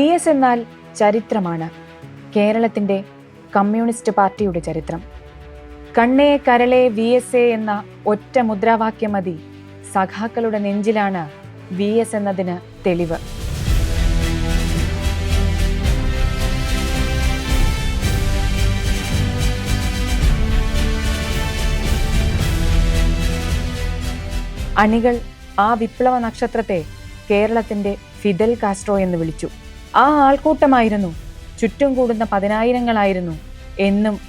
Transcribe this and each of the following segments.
S എന്നാൽ ചരിത്രമാണ്. കേരളത്തിന്റെ കമ്മ്യൂണിസ്റ്റ് പാർട്ടിയുടെ ചരിത്രം. കണ്ണേ കരളെ വി എസ് എ എന്ന ഒറ്റ മുദ്രാവാക്യം മതി. സഖാക്കളുടെ നെഞ്ചിലാണ് വി എസ് എന്നതിന് തെളിവ്. അണികൾ ആ വിപ്ലവ നക്ഷത്രത്തെ കേരളത്തിന്റെ ഫിദൽ കാസ്ട്രോ എന്ന് വിളിച്ചു. ആ ആൾക്കൂട്ടമായിരുന്നു. ചുറ്റും കൂടുന്ന പതിനായിരങ്ങളായിരുന്നു എന്നും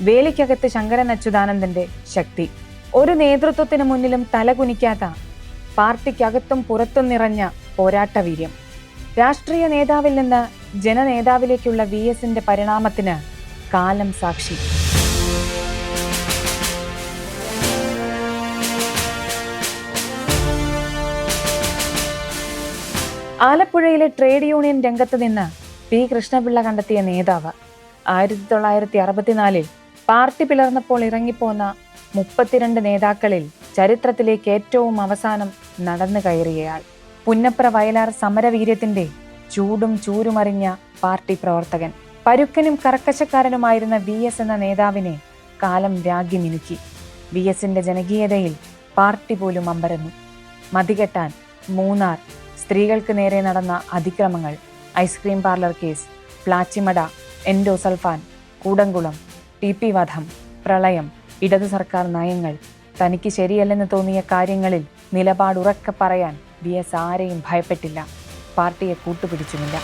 വേലിക്കകത്ത് ശങ്കരൻ അച്യുതാനന്ദന്റെ ശക്തി. ഒരു നേതൃത്വത്തിന് മുന്നിലും തലകുനിക്കാത്ത പാർട്ടിക്കകത്തും പുറത്തും നിറഞ്ഞ പോരാട്ടവീര്യം. രാഷ്ട്രീയ നേതാവിൽ നിന്ന് ജനനേതാവിലേക്കുള്ള വി എസിന്റെ പരിണാമത്തിന് കാലം സാക്ഷി. ആലപ്പുഴയിലെ ട്രേഡ് യൂണിയൻ രംഗത്ത് നിന്ന് പി. കൃഷ്ണപിള്ള കണ്ടെത്തിയ നേതാവ്. ആയിരത്തി തൊള്ളായിരത്തി അറുപത്തിനാലിൽ പാർട്ടി പിളർന്നപ്പോൾ ഇറങ്ങിപ്പോന്ന മുപ്പത്തിരണ്ട് നേതാക്കളിൽ ചരിത്രത്തിലേക്ക് ഏറ്റവും അവസാനം നടന്നു കയറിയയാൾ. പുന്നപ്ര വയലാർ സമരവീര്യത്തിന്റെ ചൂടും ചൂരുമറിഞ്ഞ പാർട്ടി പ്രവർത്തകൻ. പരുക്കനും കർക്കശക്കാരനുമായിരുന്ന വി. എസ്. എന്ന നേതാവിനെ കാലം രാഗി മിനുക്കി. വി. എസിന്റെ ജനകീയതയിൽ പാർട്ടി പോലും അമ്പരന്നു. മതികെട്ടാൻ മൂന്നാർ സ്ത്രീകൾക്ക് നേരെ നടന്ന അതിക്രമങ്ങൾ ice cream parlour case Plachimada endosulfan Koodankulam T P വധം പ്രളയം ഇടതു സർക്കാർ നയങ്ങൾ തനിക്ക് ശരിയല്ലെന്ന് തോന്നിയ കാര്യങ്ങളിൽ നിലപാടുറക്കെ പറയാൻ വി എസ് ആരെയും ഭയപ്പെട്ടില്ല. പാർട്ടിയെ കൂട്ടുപിടിച്ചുമില്ല.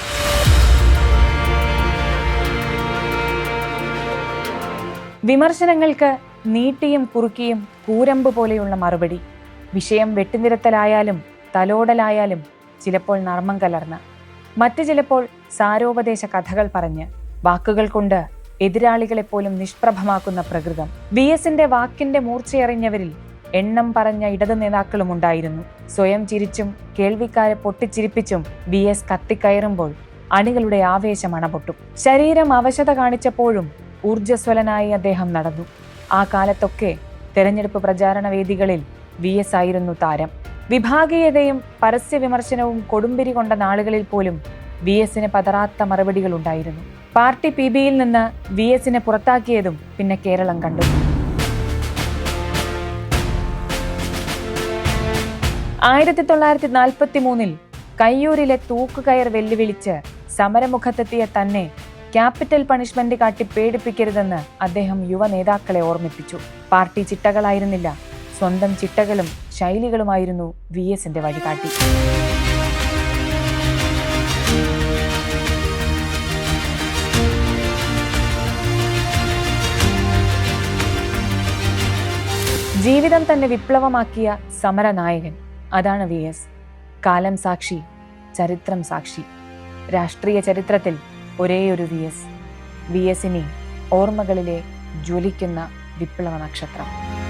വിമർശനങ്ങൾക്ക് നീട്ടിയും കുറുക്കിയും കൂരമ്പ് പോലെയുള്ള മറുപടി. വിഷയം വെട്ടിനിരത്തലായാലും തലോടലായാലും ചിലപ്പോൾ നർമ്മം കലർന്ന് മറ്റു ചിലപ്പോൾ സാരോപദേശ കഥകൾ പറഞ്ഞ് വാക്കുകൾ കൊണ്ട് എതിരാളികളെ പോലും നിഷ്പ്രഭമാക്കുന്ന പ്രകൃതം. വി എസിന്റെ വാക്കിന്റെ മൂർച്ചയറിഞ്ഞവരിൽ എണ്ണം പറഞ്ഞ ഇടതു നേതാക്കളും ഉണ്ടായിരുന്നു. സ്വയം ചിരിച്ചും കേൾവിക്കാരെ പൊട്ടിച്ചിരിപ്പിച്ചും വി എസ് കത്തിക്കയറുമ്പോൾ അണികളുടെ ആവേശം അണപൊട്ടും. ശരീരം അവശത കാണിച്ചപ്പോഴും ഊർജസ്വലനായി അദ്ദേഹം നടന്നു. ആ കാലത്തൊക്കെ തെരഞ്ഞെടുപ്പ് പ്രചാരണ വേദികളിൽ വി എസ് ആയിരുന്നു താരം. വിഭാഗീയതയും പരസ്യ വിമർശനവും കൊടുമ്പിരി കൊണ്ട നാളുകളിൽ പോലും വി എസിന് പതറാത്ത മറുപടികൾ ഉണ്ടായിരുന്നു പാർട്ടി പി ബിയിൽ നിന്ന് വി എസിനെ പുറത്താക്കിയതും പിന്നെ കേരളം കണ്ടു. ആയിരത്തി തൊള്ളായിരത്തി നാൽപ്പത്തി മൂന്നിൽ കയ്യൂരിലെ തൂക്കുകയർ വെല്ലുവിളിച്ച് സമരമുഖത്തെത്തിയ തന്നെ ക്യാപിറ്റൽ പണിഷ്മെന്റ് കാട്ടി പേടിപ്പിക്കരുതെന്ന് അദ്ദേഹം യുവ നേതാക്കളെ ഓർമ്മിപ്പിച്ചു. പാർട്ടി ചിട്ടകളായിരുന്നില്ല. സ്വന്തം ചിട്ടകളും ശൈലികളുമായിരുന്നു വി എസിന്റെ വഴികാട്ടി. ജീവിതം തന്നെ വിപ്ലവമാക്കിയ സമരനായകൻ. അതാണ് വി എസ്. കാലം സാക്ഷി ചരിത്രം സാക്ഷി. രാഷ്ട്രീയ ചരിത്രത്തിൽ ഒരേയൊരു വി എസ്. വി എസിനെ ഓർമ്മകളിലെ ജ്വലിക്കുന്ന വിപ്ലവ നക്ഷത്രം.